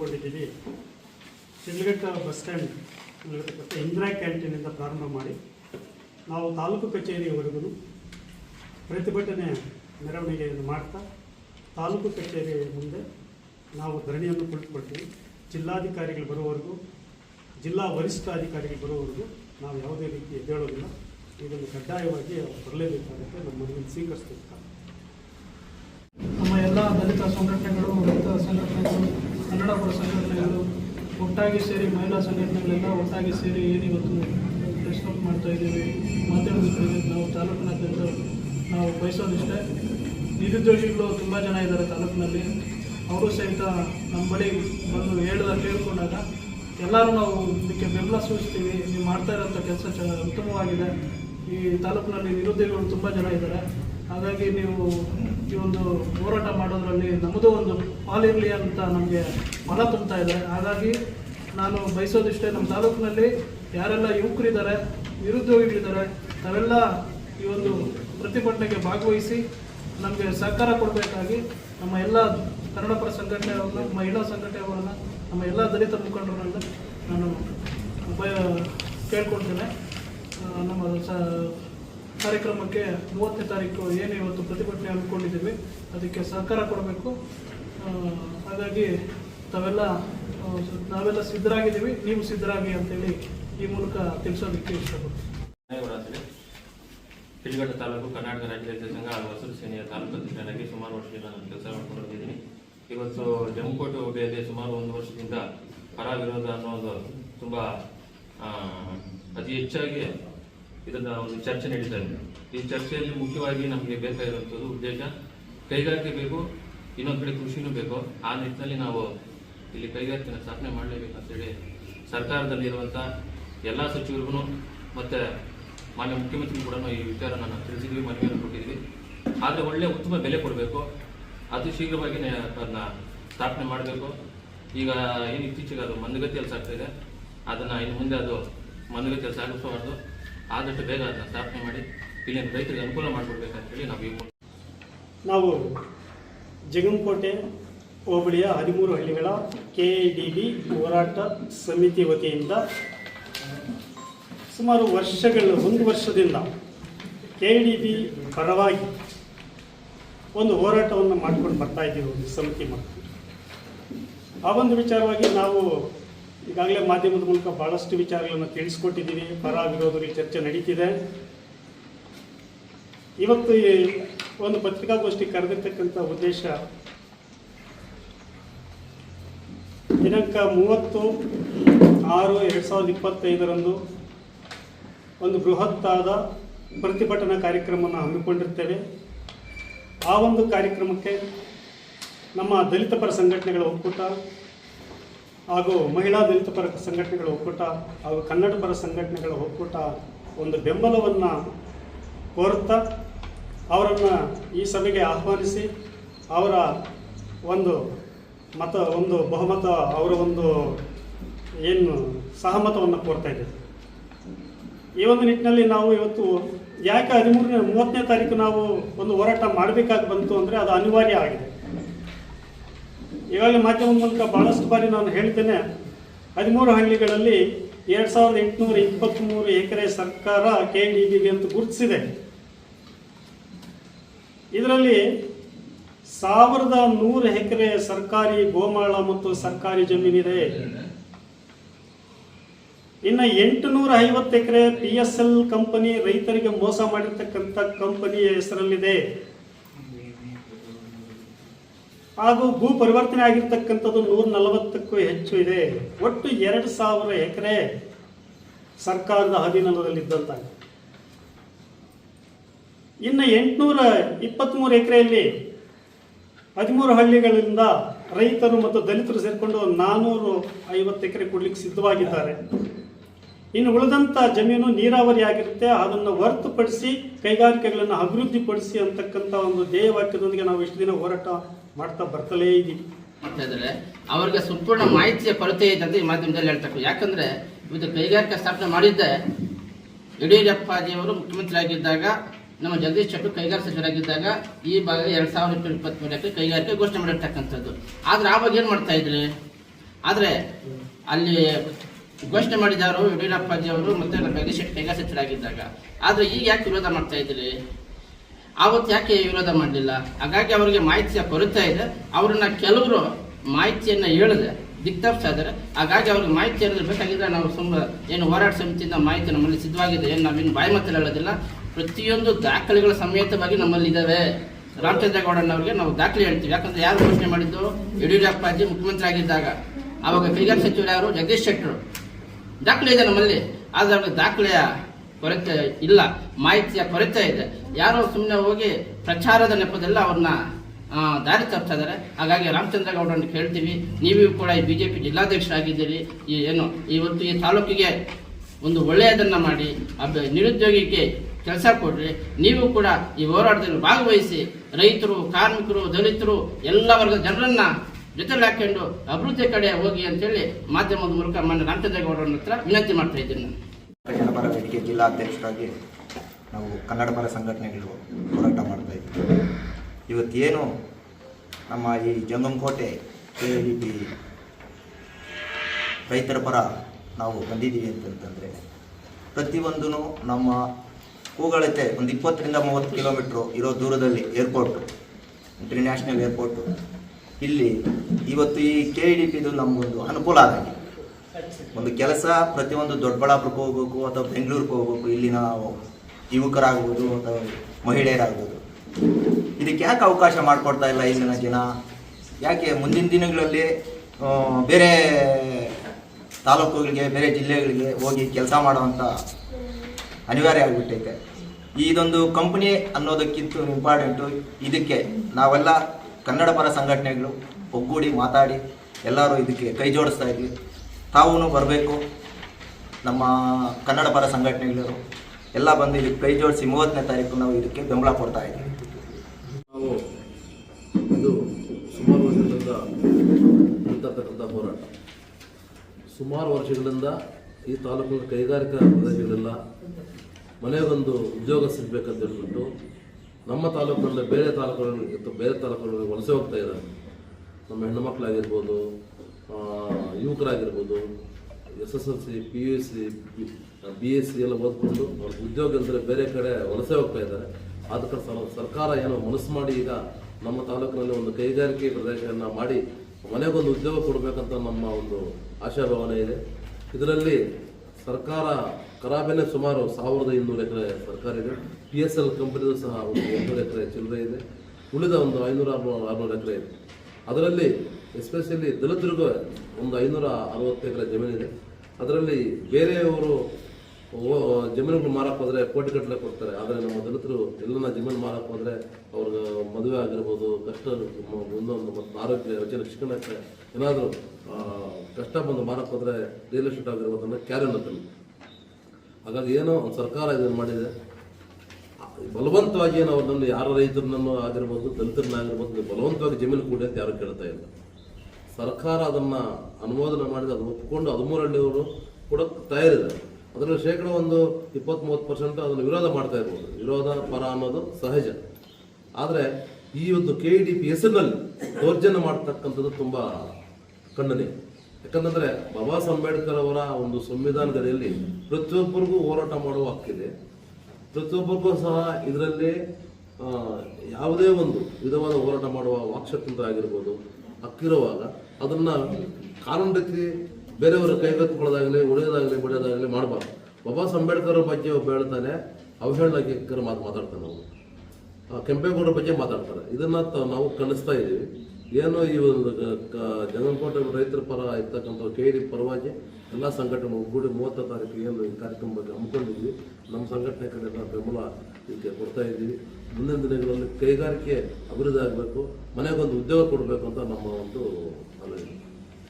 ಹಮ್ಮಿಕೊಂಡಿದ್ದೀವಿ Sindhaghatta bus stand ಇರತಕ್ಕಂಥ ಇಂದಿರಾ ಕ್ಯಾಂಟೀನಿಂದ ಪ್ರಾರಂಭ ಮಾಡಿ, ನಾವು ತಾಲೂಕು ಕಚೇರಿಯವರೆಗೂ ಪ್ರತಿಭಟನೆ ಮೆರವಣಿಗೆಯನ್ನು ಮಾಡ್ತಾ, ತಾಲೂಕು ಕಚೇರಿ ಮುಂದೆ ನಾವು ಧರಣಿಯನ್ನು ಕುಳಿತುಕೊಳ್ತೀವಿ. ಜಿಲ್ಲಾಧಿಕಾರಿಗಳು ಬರುವವರೆಗೂ, ಜಿಲ್ಲಾ ವರಿಷ್ಠ ಅಧಿಕಾರಿಗಳು ಬರುವವರೆಗೂ ನಾವು ಯಾವುದೇ ರೀತಿ ಎದ್ದೇಳೋದಿಲ್ಲ. ಇದನ್ನು ಕಡ್ಡಾಯವಾಗಿ ಬರಲೇಬೇಕಾಗುತ್ತೆ. ನಮ್ಮ ಮನವಿಯನ್ನು ಸ್ವೀಕರಿಸಬೇಕಾಗುತ್ತೆ ನಮ್ಮ ಎಲ್ಲ ದಲಿತ ಸಂಘಟನೆಗಳು ರೈತ ಸಂಘಟನೆಗಳು ಕನ್ನಡ ಪರ ಸಂಘಟನೆಗಳು ಒಟ್ಟಾಗಿ ಸೇರಿ ಮಹಿಳಾ ಸಂಘಟನೆಗಳೆಲ್ಲ ಒಟ್ಟಾಗಿ ಸೇರಿ ಏನಿವತ್ತು ಪ್ರೆಸ್ ನೋಟ್ ಮಾಡ್ತಾ ಇದ್ದೀವಿ. ಮಾತಾಡೋದಿದ್ದೀವಿ ನಾವು ತಾಲೂಕಿನಾದ್ಯಂತ ನಾವು ಬಯಸೋದಿಷ್ಟೇ. ನಿರುದ್ಯೋಗಿಗಳು ತುಂಬ ಜನ ಇದ್ದಾರೆ ತಾಲೂಕಿನಲ್ಲಿ. ಅವರು ಸಹಿತ ನಮ್ಮ ಬಳಿ ಬಂದು ಹೇಳಿದಾಗ ಕೇಳಿಕೊಂಡಾಗ ಎಲ್ಲರೂ ನಾವು ಇದಕ್ಕೆ ಬೆಂಬಲ ಸೂಚಿಸ್ತೀವಿ. ನೀವು ಮಾಡ್ತಾ ಇರೋಂಥ ಕೆಲಸ ಚ ಉತ್ತಮವಾಗಿದೆ. ಈ ತಾಲೂಕಿನಲ್ಲಿ ನಿರುದ್ಯೋಗಿಗಳು ತುಂಬ ಜನ ಇದ್ದಾರೆ. ಹಾಗಾಗಿ ನೀವು ಒಂದು ಹೋರಾಟ ಮಾಡೋದ್ರಲ್ಲಿ ನಮ್ಮದು ಒಂದು ಪಾಲಿರಲಿ ಅಂತ ನಮಗೆ ಫಲ ತುಂಬ್ತಾ ಇದೆ. ಹಾಗಾಗಿ ನಾನು ಬಯಸೋದಿಷ್ಟೇ ನಮ್ಮ ತಾಲೂಕಿನಲ್ಲಿ ಯಾರೆಲ್ಲ ಯುವಕರಿದ್ದಾರೆ, ನಿರುದ್ಯೋಗಿಗಳಿದ್ದಾರೆ ಅವೆಲ್ಲ ಈ ಒಂದು ಪ್ರತಿಭಟನೆಗೆ ಭಾಗವಹಿಸಿ ನಮಗೆ ಸಹಕಾರ ಕೊಡಬೇಕಾಗಿ ನಮ್ಮ ಎಲ್ಲ ಕನ್ನಡಪರ ಪರ ಸಂಘಟನೆಗಳನ್ನ ಮಹಿಳಾ ಸಂಘಟನೆಯವರನ್ನ, ನಮ್ಮ ಎಲ್ಲ ದಲಿತ ಮುಖಂಡರನ್ನ ನಾನು ಕೇಳ್ಕೊಳ್ತೇನೆ. ನಮ್ಮ ಸ ಕಾರ್ಯಕ್ರಮಕ್ಕೆ ಮೂವತ್ತನೇ ತಾರೀಕು ಏನು ಇವತ್ತು ಪ್ರತಿಭಟನೆ ಹಮ್ಮಿಕೊಂಡಿದ್ದೀವಿ, ಅದಕ್ಕೆ ಸಹಕಾರ ಕೊಡಬೇಕು. ಹಾಗಾಗಿ ತಾವೆಲ್ಲ ನಾವೆಲ್ಲ ಸಿದ್ಧರಾಗಿದ್ದೀವಿ, ನೀವು ಸಿದ್ಧರಾಗಿ ಅಂತೇಳಿ ಈ ಮೂಲಕ ತಿಳಿಸೋದಕ್ಕೆ ಇಷ್ಟಪಡ್ತೀನಿ. ಶಿಡ್ಲಘಟ್ಟ ತಾಲೂಕು ಕರ್ನಾಟಕ ರಾಜ್ಯ ರೈತ ಸಂಘ ಹಾಗೂ ಹಸಿರು ಸೇನೆಯ ತಾಲೂಕು ಅಧ್ಯಕ್ಷರಾಗಿ ಸುಮಾರು ವರ್ಷದಿಂದ ನಾನು ಕೆಲಸ ಮಾಡ್ಕೊಂಡು ಇವತ್ತು ಜಮ್ಮಕೋಟೆ ಹೋಗಿಯಲ್ಲಿ ಸುಮಾರು ಒಂದು ವರ್ಷದಿಂದ ಪರ ವಿರೋಧ ಅನ್ನೋದು ತುಂಬ ಅತಿ ಹೆಚ್ಚಾಗಿ ಇದನ್ನ ಒಂದು ಚರ್ಚೆ ನಡೀತಾ ಇದೆ. ಈ ಚರ್ಚೆಯಲ್ಲಿ ಮುಖ್ಯವಾಗಿ ನಮಗೆ ಬೇಕಾಗಿರುವಂಥದ್ದು ಉದ್ದೇಶ, ಕೈಗಾರಿಕೆ ಬೇಕು, ಇನ್ನೊಂದು ಕಡೆ ಕೃಷಿನೂ ಬೇಕು. ಆ ನಿಟ್ಟಿನಲ್ಲಿ ನಾವು ಇಲ್ಲಿ ಕೈಗಾರಿಕೆನ ಸ್ಥಾಪನೆ ಮಾಡಲೇಬೇಕಂತೇಳಿ ಸರ್ಕಾರದಲ್ಲಿ ಇರುವಂಥ ಎಲ್ಲ ಸಚಿವರಿಗೂ ಮತ್ತೆ ಮಾನ್ಯ ಮುಖ್ಯಮಂತ್ರಿ ಕೂಡ ಈ ವಿಚಾರ ನಾನು ತಿಳಿಸಿದ್ವಿ, ಮನವಿಯನ್ನು ಕೊಟ್ಟಿದ್ವಿ. ಆದರೆ ಒಳ್ಳೆ ಉತ್ತಮ ಬೆಲೆ ಕೊಡಬೇಕು. ಅತಿ ಶೀಘ್ರವಾಗಿ ಅದನ್ನ ಸ್ಥಾಪನೆ ಮಾಡಬೇಕು. ಈಗ ಏನು ಇತ್ತೀಚೆಗೆ ಅದು ಮಂದಗತಿಯಲ್ಲಿ ಸಾಗ್ತಾ ಇದೆ. ಅದನ್ನು ಇನ್ನು ಮುಂದೆ ಅದು ಮಂದಗತಿಯಲ್ಲಿ ಸಾಗಿಸಬಾರ್ದು. ಆದಷ್ಟು ಬೇಗ ಅದನ್ನ ಸ್ಥಾಪನೆ ಮಾಡಿ ಇಲ್ಲಿನ ರೈತರಿಗೆ ಅನುಕೂಲ ಮಾಡಿಕೊಡ್ಬೇಕಂತೇಳಿ ನಾವು ನಾವು ಜಗಂಕೋಟೆ ಹೋಬಳಿಯ ಹದಿಮೂರು ಹಳ್ಳಿಗಳ ಕೆ ಡಿ ಬಿ ಹೋರಾಟ ಸಮಿತಿ ವತಿಯಿಂದ ಸುಮಾರು ವರ್ಷಗಳು, ಒಂದು ವರ್ಷದಿಂದ ಕೆ ಡಿ ಬಿ ಪರವಾಗಿ ಒಂದು ಹೋರಾಟವನ್ನು ಮಾಡ್ಕೊಂಡು ಬರ್ತಾ ಇದ್ದೀವಿ, ಒಂದು ಸಮಿತಿ ಮಾಡಿ ಆ ಒಂದು ವಿಚಾರವಾಗಿ ನಾವು ಈಗಾಗಲೇ ಮಾಧ್ಯಮದ ಮೂಲಕ ಬಹಳಷ್ಟು ವಿಚಾರಗಳನ್ನು ತಿಳಿಸ್ಕೊಟ್ಟಿದ್ದೀವಿ ಪರ ವಿರೋಧಗಳ ಚರ್ಚೆ ನಡೀತಿದೆ. ಇವತ್ತು ಈ ಒಂದು ಪತ್ರಿಕಾಗೋಷ್ಠಿ ಕರೆದಿರ್ತಕ್ಕಂಥ ಉದ್ದೇಶ ದಿನಾಂಕ ಮೂವತ್ತು ಆರು ಎರಡು ಸಾವಿರದ ಇಪ್ಪತ್ತೈದರಂದು ಒಂದು ಬೃಹತ್ತಾದ ಪ್ರತಿಭಟನಾ ಕಾರ್ಯಕ್ರಮವನ್ನು ಹಮ್ಮಿಕೊಂಡಿರ್ತೇವೆ. ಆ ಒಂದು ಕಾರ್ಯಕ್ರಮಕ್ಕೆ ನಮ್ಮ ದಲಿತ ಪರ ಸಂಘಟನೆಗಳ ಒಕ್ಕೂಟ ಹಾಗೂ ಮಹಿಳಾ ದಲಿತ ಪರ ಸಂಘಟನೆಗಳ ಒಕ್ಕೂಟ ಹಾಗೂ ಕನ್ನಡ ಪರ ಸಂಘಟನೆಗಳ ಒಕ್ಕೂಟ ಒಂದು ಬೆಂಬಲವನ್ನು ಕೋರುತ್ತಾ ಅವರನ್ನು ಈ ಸಭೆಗೆ ಆಹ್ವಾನಿಸಿ ಅವರ ಒಂದು ಮತ, ಒಂದು ಬಹುಮತ, ಅವರ ಒಂದು ಏನು ಸಹಮತವನ್ನು ಕೋರ್ತಾ ಇದ್ದೇವೆ. ಈ ಒಂದು ನಿಟ್ಟಿನಲ್ಲಿ ನಾವು ಇವತ್ತು ಯಾಕೆ ಹದಿಮೂರನೇ, ಮೂವತ್ತನೇ ತಾರೀಕು ನಾವು ಒಂದು ಹೋರಾಟ ಮಾಡಬೇಕಾಗಿ ಬಂತು ಅಂದರೆ ಅದು ಅನಿವಾರ್ಯ ಆಗಿದೆ. ಈಗಾಗಲೇ ಮಾಧ್ಯಮದ ಮೂಲಕ ಭಾಳಷ್ಟು ಬಾರಿ ನಾನು ಹೇಳ್ತೇನೆ, ಹದಿಮೂರು ಹಳ್ಳಿಗಳಲ್ಲಿ ಎರಡು ಸಾವಿರದ ಎಂಟುನೂರ ಇಪ್ಪತ್ತ್ಮೂರು ಎಕರೆ ಸರ್ಕಾರ ಕೆ ಡಿ ಬಿ ಅಂತ ಗುರುತಿಸಿದೆ. ಇದರಲ್ಲಿ ಸಾವಿರದ ನೂರು ಎಕರೆ ಸರ್ಕಾರಿ ಗೋಮಾಳ ಮತ್ತು ಸರ್ಕಾರಿ ಜಮೀನಿದೆ. ಇನ್ನು ಎಂಟುನೂರ ಐವತ್ತು ಎಕರೆ ಪಿ ಎಸ್ ಎಲ್ ಕಂಪನಿ ರೈತರಿಗೆ ಮೋಸ ಮಾಡಿರ್ತಕ್ಕಂಥ ಕಂಪನಿಯ ಹೆಸರಲ್ಲಿದೆ. ಹಾಗೂ ಭೂ ಪರಿವರ್ತನೆ ಆಗಿರ್ತಕ್ಕಂಥದ್ದು ನೂರ ನಲವತ್ತಕ್ಕೂ ಹೆಚ್ಚು ಇದೆ. ಒಟ್ಟು ಎರಡು ಸಾವಿರ ಎಕರೆ ಸರ್ಕಾರದ ಅಧೀನದಲ್ಲಿದ್ದಂತಾಗ ಇನ್ನು ಎಂಟುನೂರ ಇಪ್ಪತ್ತ್ಮೂರು ಎಕರೆಯಲ್ಲಿ ಹದಿಮೂರು ಹಳ್ಳಿಗಳಿಂದ ರೈತರು ಮತ್ತು ದಲಿತರು ಸೇರಿಕೊಂಡು ನಾನ್ನೂರು ಐವತ್ತು ಎಕರೆ ಕೊಡ್ಲಿಕ್ಕೆ ಸಿದ್ಧವಾಗಿದ್ದಾರೆ. ಇನ್ನು ಉಳಿದಂಥ ಜಮೀನು ನೀರಾವರಿ ಆಗಿರುತ್ತೆ, ಅದನ್ನು ಹೊರತುಪಡಿಸಿ ಕೈಗಾರಿಕೆಗಳನ್ನು ಅಭಿವೃದ್ಧಿಪಡಿಸಿ ಅಂತಕ್ಕಂಥ ಒಂದು ಧ್ಯೇಯವಾಕ್ಯದೊಂದಿಗೆ ನಾವು ಎಷ್ಟು ದಿನ ಹೋರಾಟ ಮಾಡ್ತಾ ಬರ್ತಲೇ ಇದ್ದೀವಿ. ಮಾಡ್ತಾ ಇದ್ದಾರೆ. ಅವರಿಗೆ ಸಂಪೂರ್ಣ ಮಾಹಿತಿಯ ಕೊರತೆ ಇದೆ ಅಂತ ಈ ಮಾಧ್ಯಮದಲ್ಲಿ ಹೇಳ್ತಕ್ಕ ಯಾಕಂದ್ರೆ ಇವತ್ತು ಕೈಗಾರಿಕಾ ಸ್ಥಾಪನೆ ಮಾಡಿದ್ದೆ ಮುಖ್ಯಮಂತ್ರಿ ಆಗಿದ್ದಾಗ ನಮ್ಮ ಜಗದೀಶ್ ಶೆಟ್ಟರ್ ಕೈಗಾರಿಕಾ ಸಚಿವರಾಗಿದ್ದಾಗ, ಈ ಭಾಗ ಎರಡು ಸಾವಿರದ ಇಪ್ಪತ್ತ್ಮೂರಕ್ಕೆ ಕೈಗಾರಿಕೆ ಘೋಷಣೆ ಮಾಡಿರ್ತಕ್ಕಂಥದ್ದು. ಆದ್ರೆ ಆವಾಗ ಏನು ಮಾಡ್ತಾ ಇದ್ರಿ? ಆದ್ರೆ ಅಲ್ಲಿ ಘೋಷಣೆ ಮಾಡಿದವರು ಯಡಿಯೂರಪ್ಪಾಜಿ ಅವರು ಮತ್ತೆ ಶೆಟ್ಟರ್ ಕೈಗಾರಿಕಾ ಸಚಿವರಾಗಿದ್ದಾಗ. ಆದ್ರೆ ಈಗ ಯಾಕೆ ವಿರೋಧ ಮಾಡ್ತಾ ಇದ್ರಿ ಆವತ್ತು ಯಾಕೆ ವಿರೋಧ ಮಾಡಲಿಲ್ಲ? ಹಾಗಾಗಿ ಅವರಿಗೆ ಮಾಹಿತಿಯ ಕೊರತೆ ಇದೆ. ಅವ್ರನ್ನ ಕೆಲವರು ಮಾಹಿತಿಯನ್ನ ಹೇಳಿದೆ ದಿಕ್ತಪ್ಸ್ತಾ ಇದ್ದಾರೆ ಹಾಗಾಗಿ ಅವ್ರಿಗೆ ಮಾಹಿತಿ ಬೇಕಾಗಿದ್ರೆ ನಾವು ತುಂಬ ಏನು ಹೋರಾಟ ಸಮಿತಿಯಿಂದ ಮಾಹಿತಿ ನಮ್ಮಲ್ಲಿ ಸಿದ್ಧವಾಗಿದೆ. ಏನು ನಾವಿನ್ನು ಬಾಯಿ ಮಾತಲ್ಲಿ ಹೇಳೋದಿಲ್ಲ. ಪ್ರತಿಯೊಂದು ದಾಖಲೆಗಳ ಸಮೇತವಾಗಿ ನಮ್ಮಲ್ಲಿ ಇದ್ದಾವೆ ರಾಮಚಂದ್ರ ಗೌಡನವ್ರಿಗೆ ನಾವು ದಾಖಲೆ ಹೇಳ್ತೀವಿ. ಯಾಕಂದ್ರೆ ಯಾರು ಘೋಷಣೆ ಮಾಡಿದ್ದು? ಯಡಿಯೂರಪ್ಪಾಜಿ ಮುಖ್ಯಮಂತ್ರಿ ಆಗಿದ್ದಾಗ ಆವಾಗ ಕೈಗಾರಿಕಾ ಸಚಿವರು ಯಾರು? ಜಗದೀಶ್ ಶೆಟ್ಟರು. ದಾಖಲೆ ಇದೆ ನಮ್ಮಲ್ಲಿ ಆದರೆ ದಾಖಲೆಯ ಕೊರತೆ ಇಲ್ಲ, ಮಾಹಿತಿಯ ಕೊರತೆ ಇದೆ. ಯಾರೋ ಸುಮ್ಮನೆ ಹೋಗಿ ಪ್ರಚಾರದ ನೆಪದೆಲ್ಲ ಅವ್ರನ್ನ ದಾರಿ ತಪ್ಪಿಸ್ತಾ ಇದ್ದಾರೆ. ಹಾಗಾಗಿ ರಾಮಚಂದ್ರ ಕೇಳ್ತೀವಿ. ನೀವು ಕೂಡ ಈ ಬಿಜೆಪಿ ಜಿಲ್ಲಾಧ್ಯಕ್ಷರಾಗಿದ್ದೀರಿ. ಈ ಏನು, ಇವತ್ತು ಈ ತಾಲೂಕಿಗೆ ಒಂದು ಒಳ್ಳೆಯದನ್ನ ಮಾಡಿ ಅಬ್ಬ ನಿರುದ್ಯೋಗಿಗೆ ಕೆಲಸ ಕೊಡ್ರಿ. ನೀವು ಕೂಡ ಈ ಹೋರಾಟದಲ್ಲಿ ಭಾಗವಹಿಸಿ, ರೈತರು, ಕಾರ್ಮಿಕರು, ದಲಿತರು, ಎಲ್ಲ ವರ್ಗದ ಜನರನ್ನ ಜೊತೆಲಿ ಹಾಕೊಂಡು ಅಭಿವೃದ್ಧಿ ಕಡೆ ಹೋಗಿ ಅಂತೇಳಿ ಮಾಧ್ಯಮದ ಮೂಲಕ ಮಾನ್ಯ ರಾಮಚಂದ್ರ ಗೌಡರ ಹತ್ರ ವಿನಂತಿ ಮಾಡ್ತಾ ಇದ್ದೀನಿ. ನಾನು ಜನಪರ ವೇದಿಕೆ ಜಿಲ್ಲಾ ಅಧ್ಯಕ್ಷರಾಗಿ ನಾವು ಕನ್ನಡ ಪರ ಸಂಘಟನೆಗಳು ಹೋರಾಟ ಮಾಡ್ತಾ ಇದ್ದೀವಿ. ಇವತ್ತೇನು ನಮ್ಮ ಈ ಜಂಗಮಕೋಟೆ ಕೆ ಡಿ ಪಿ ರೈತರ ಪರ ನಾವು ಬಂದಿದ್ದೀವಿ ಅಂತಂತಂದರೆ ಪ್ರತಿಯೊಂದೂ ನಮ್ಮ ಕೂಗಳತೆ ಒಂದು ಇಪ್ಪತ್ತರಿಂದ ಮೂವತ್ತು ಕಿಲೋಮೀಟ್ರು ಇರೋ ದೂರದಲ್ಲಿ ಏರ್ಪೋರ್ಟು, ಇಂಟರ್ನ್ಯಾಷನಲ್ ಏರ್ಪೋರ್ಟು ಇಲ್ಲಿ ಇವತ್ತು ಈ ಕೆ ಡಿ ಪಿದು ನಮಗೊಂದು ಅನುಕೂಲ ಆಗಿದೆ ಒಂದು ಕೆಲಸ ಪ್ರತಿಯೊಂದು ದೊಡ್ಡಬಳ್ಳಾಪುರಕ್ಕೆ ಹೋಗ್ಬೇಕು ಅಥವಾ ಬೆಂಗಳೂರಿಗೆ ಹೋಗ್ಬೇಕು ಇಲ್ಲಿನ ಯುವಕರಾಗ್ಬೋದು ಅಥವಾ ಮಹಿಳೆಯರಾಗ್ಬೋದು. ಇದಕ್ಕೆ ಯಾಕೆ ಅವಕಾಶ ಮಾಡಿಕೊಡ್ತಾ ಇಲ್ಲ ಇಲ್ಲಿನ ಜನ? ಯಾಕೆ ಮುಂದಿನ ದಿನಗಳಲ್ಲಿ ಬೇರೆ ತಾಲೂಕುಗಳಿಗೆ, ಬೇರೆ ಜಿಲ್ಲೆಗಳಿಗೆ ಹೋಗಿ ಕೆಲಸ ಮಾಡುವಂಥ ಅನಿವಾರ್ಯ ಆಗಿಬಿಟ್ಟೈತೆ. ಇದೊಂದು ಕಂಪನಿ ಅನ್ನೋದಕ್ಕಿಂತ ಇಂಪಾರ್ಟೆಂಟು ಇದಕ್ಕೆ ನಾವೆಲ್ಲ ಕನ್ನಡ ಪರ ಸಂಘಟನೆಗಳು ಒಗ್ಗೂಡಿ ಮಾತಾಡಿ ಎಲ್ಲರೂ ಇದಕ್ಕೆ ಕೈ ಜೋಡಿಸ್ತಾ ಇದ್ವಿ. ತಾವೂ ಬರಬೇಕು. ನಮ್ಮ ಕನ್ನಡ ಪರ ಸಂಘಟನೆಗಳು ಎಲ್ಲ ಬಂದು ಇದಕ್ಕೆ ಕೈ ಜೋಡಿಸಿ ಮೂವತ್ತನೇ ತಾರೀಕು ನಾವು ಇದಕ್ಕೆ ಬೆಂಬಲ ಕೊಡ್ತಾ ಇದ್ದೀವಿ ನಾವು ಇದು ಸುಮಾರು ವರ್ಷಗಳಿಂದ ಹೋರಾಟ. ಸುಮಾರು ವರ್ಷಗಳಿಂದ ಈ ತಾಲೂಕಿನ ಕೈಗಾರಿಕಾ ಪ್ರದೇಶಗಳೆಲ್ಲ ಮನೆಗೊಂದು ಉದ್ಯೋಗ ಸಿಗಬೇಕಂತ ಹೇಳ್ಬಿಟ್ಟು ನಮ್ಮ ತಾಲೂಕಿನಲ್ಲಿ ಬೇರೆ ತಾಲೂಕುಗಳಿಗೆ ಅಥವಾ ಬೇರೆ ತಾಲೂಕುಗಳಿಗೆ ವಲಸೆ ಹೋಗ್ತಾ ಇದ್ದಾರೆ. ನಮ್ಮ ಹೆಣ್ಣು ಮಕ್ಕಳಾಗಿರ್ಬೋದು ಯುವಕರಾಗಿರ್ಬೋದು S S L C P U C B S C ಎಲ್ಲ ಓದ್ಕೊಂಡು ಅವ್ರ ಉದ್ಯೋಗ ಅಂದರೆ ಬೇರೆ ಕಡೆ ವಲಸೆ ಹೋಗ್ತಾ ಇದ್ದಾರೆ. ಅದಕ್ಕೆ ಸರ್- ಸರ್ಕಾರ ಏನೋ ಮನಸ್ಸು ಮಾಡಿ ಈಗ ನಮ್ಮ ತಾಲೂಕಿನಲ್ಲಿ ಒಂದು ಕೈಗಾರಿಕೆ ಪ್ರದೇಶವನ್ನು ಮಾಡಿ ಮನೆಗೊಂದು ಉದ್ಯೋಗ ಕೊಡಬೇಕಂತ ನಮ್ಮ ಒಂದು ಆಶಾಭಾವನೆ ಇದೆ. ಇದರಲ್ಲಿ ಸರ್ಕಾರ ಕರಾಬೆನೆ ಸುಮಾರು ಸಾವಿರದ ಇನ್ನೂರು ಎಕರೆ ಸರ್ಕಾರ ಇದೆ. ಪಿ ಎಸ್ ಎಲ್ ಕಂಪನಿದು ಸಹ ಒಂದು ಎಂಟುನೂರು ಎಕರೆ ಚಿಲ್ಲರೆ ಇದೆ. ಉಳಿದ ಒಂದು ಐನೂರ ಆರ್ನೂರು ಆರ್ನೂರು ಎಕರೆ ಇದೆ. ಅದರಲ್ಲಿ ಎಸ್ಪೆಷಲಿ ದಲಿತರಿಗೂ ಒಂದು ಐನೂರ ಅರವತ್ತು ಎಕರೆ ಜಮೀನಿದೆ ಅದರಲ್ಲಿ ಬೇರೆಯವರು ಜಮೀನುಗಳು ಮಾರಕ್ಕೆ ಕೋಟಿ ಕೋಟಿಗಟ್ಟಲೆ ಕೊಡ್ತಾರೆ. ಆದರೆ ನಮ್ಮ ದಲಿತರು ಎಲ್ಲನ ಜಮೀನು ಮಾರಕ್ಕೆ ಹೋದರೆ ಅವ್ರಿಗೆ ಮದುವೆ ಆಗಿರ್ಬೋದು, ಕಷ್ಟ ಒಂದೊಂದು ಮತ್ತು ಆರೋಗ್ಯ, ರಚನೆ ಶಿಕ್ಷಣಕ್ಕೆ ಏನಾದರೂ ಕಷ್ಟ ಬಂದು ಮಾರಕ್ಕೆ ಹೋದ್ರೆ ರಿಯಲ್ ಎಸ್ಟೇಟ್ ಆಗಿರ್ಬೋದನ್ನು ಅಂದ್ರೆ ಕ್ಯಾರಿ ಅನ್ನೋದಿಲ್ಲ ಹಾಗಾಗಿ ಏನೋ ಒಂದು ಸರ್ಕಾರ ಇದನ್ನು ಮಾಡಿದೆ. ಬಲವಂತವಾಗಿ ಏನು ಅವ್ರನ್ನ ಯಾರ ರೈತರನ್ನು ಆಗಿರ್ಬೋದು ದಲಿತರನ್ನಾಗಿರ್ಬೋದು ಬಲವಂತವಾಗಿ ಜಮೀನು ಕೂಡ ಅಂತ ಯಾರು ಕೇಳ್ತಾ ಇಲ್ಲ. ಸರ್ಕಾರ ಅದನ್ನ ಅನುಮೋದನೆ ಮಾಡಿದ ಅದು ಒಪ್ಪಿಕೊಂಡು ಹದಿಮೂರು ಹಳ್ಳಿಯವರು ಕೂಡ ತಯಾರಿದ್ದಾರೆ ಅದರಲ್ಲಿ ಶೇಕಡ ಒಂದು ಇಪ್ಪತ್ತ್ ಮೂವತ್ತು ಪರ್ಸೆಂಟ್ ಅದನ್ನು ವಿರೋಧ ಮಾಡ್ತಾ ಇರ್ಬೋದು. ವಿರೋಧ, ಪರ ಅನ್ನೋದು ಸಹಜ. ಆದರೆ ಈ ಒಂದು ಕೆ ಡಿ ಪಿ ಹೆಸರಿನಲ್ಲಿ ದೌರ್ಜನ್ಯ ಮಾಡ್ತಕ್ಕಂಥದ್ದು ತುಂಬ ಖಂಡನೀಯ. ಯಾಕಂತಂದ್ರೆ ಬಾಬಾ ಅಂಬೇಡ್ಕರ್ ಅವರ ಒಂದು ಸಂವಿಧಾನದಲ್ಲಿ ಪ್ರತಿಯೊಬ್ಬರಿಗೂ ಹೋರಾಟ ಮಾಡುವ ಹಕ್ಕಿದೆ ಪ್ರತಿಯೊಬ್ಬರಿಗೂ ಸಹ ಇದರಲ್ಲಿ ಯಾವುದೇ ಒಂದು ವಿಧವಾದ ಹೋರಾಟ ಮಾಡುವ ವಾಕ್ಶಕ್ತಿಂತ ಆಗಿರ್ಬೋದು, ಹಕ್ಕಿರುವಾಗ ಅದನ್ನ ಕಾನೂನು ರೀತಿ ಬೇರೆಯವರ ಕೈಗೆತ್ತಿಕೊಳ್ಳೋದಾಗಲಿ ಉಳಿಯೋದಾಗಲಿ ಬಿಡೋದಾಗಲಿ ಮಾಡಬಾರ್ದು. ಬಾಬಾ ಅಂಬೇಡ್ಕರ್ ಬಗ್ಗೆ ಒಬ್ಬ ಹೇಳ್ತಾನೆ ಅವಹೇಳನಕ್ಕೆ ಮಾತು ಮಾತಾಡ್ತಾನೆ ನಾವು ಕೆಂಪೇಗೌಡರ ಬಗ್ಗೆ ಮಾತಾಡ್ತಾರೆ. ಇದನ್ನ ನಾವು ಖಂಡಿಸ್ತಾ ಇದ್ದೀವಿ. ಏನು ಈ ಒಂದು ಜಗನ್ಕೋಟೆ ರೈತರ ಪರ ಇರ್ತಕ್ಕಂಥ ಕೆ ಡಿ ಪರವಾಗಿ ಎಲ್ಲ ಸಂಘಟನೆ ಒಗ್ಗೂಡಿ ಮೂವತ್ತು ತಾರೀಕು ಏನು ಈ ಕಾರ್ಯಕ್ರಮ ಬಗ್ಗೆ ಹಮ್ಮಿಕೊಂಡಿದ್ವಿ ನಮ್ಮ ಸಂಘಟನೆ ಕಡೆಯಿಂದ ಬೆಂಬಲ ಇದಕ್ಕೆ ಕೊಡ್ತಾ ಇದ್ದೀವಿ. ಮುಂದಿನ ದಿನಗಳಲ್ಲಿ ಕೈಗಾರಿಕೆ ಅಭಿವೃದ್ಧಿ ಆಗಬೇಕು, ಮನೆಗೊಂದು ಉದ್ಯೋಗ ಕೊಡಬೇಕು ಅಂತ ನಮ್ಮ ಒಂದು ಆಲೋಚನೆ.